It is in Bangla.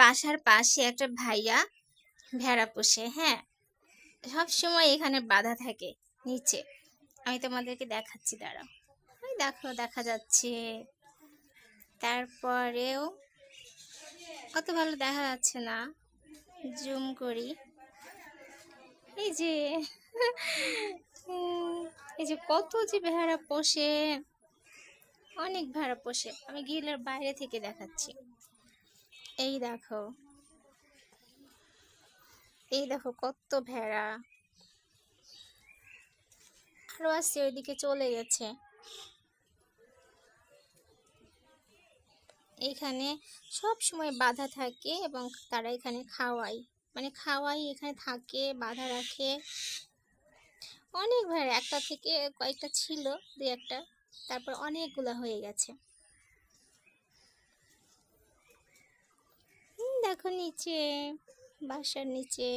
বাসার পাশে একটা ভাইয়া ভেড়া পোষে হ্যাঁ? সব সময় এখানে বাধা থাকে নিচে। আমি তোমাদেরকে দেখাচ্ছি, দাঁড়াও। ওই দেখো, দেখা যাচ্ছে। তারপরেও অত ভালো দেখা যাচ্ছে না। জুম করি। এই যে এই যে কত যে ভেড়া পোষে, অনেক ভেড়া পোষে। আমি গিলের বাইরে থেকে দেখাচ্ছি। এই দেখো। এই দেখো কত ভেড়া। আরও আসছে ওইদিকে চলে গেছে। এইখানে সব সময় বাধা থাকে এবং তারা এখানে খাওয়ায়। মানে খাওয়াই এখানে থাকে, বাধা রাখে। অনেক ভেড়া, একটা থেকে কয়েকটা ছিল দু একটা। তারপর অনেকগুলো হয়ে গেছে। দেখো নিচে বাসার নিচে।